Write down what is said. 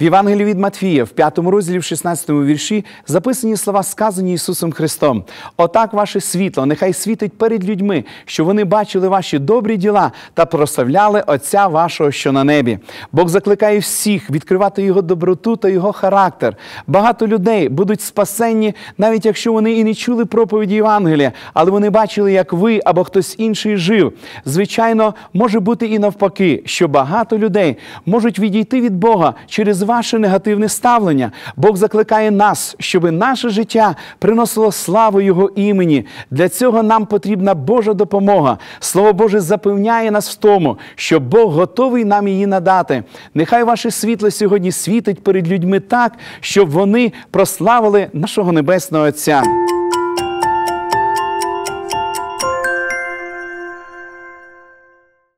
В Євангелії від Матфія, в 5 розділі, в 16 вірші, записані слова, сказані Ісусом Христом. Отак ваше світло, нехай світить перед людьми, що вони бачили ваші добрі діла та прославляли Отця вашого, що на небі. Бог закликає всіх відкривати Його доброту та Його характер. Багато людей будуть спасенні, навіть якщо вони і не чули проповіді Євангелія, але вони бачили, як ви або хтось інший жив. Звичайно, може бути і навпаки, що багато людей можуть відійти від Бога через ваше негативне ставлення. Бог закликає нас, щоб наше життя приносило славу Його імені. Для цього нам потрібна Божа допомога. Слово Боже запевняє нас в тому, що Бог готовий нам її надати. Нехай ваше світло сьогодні світить перед людьми так, щоб вони прославили нашого Небесного Отця.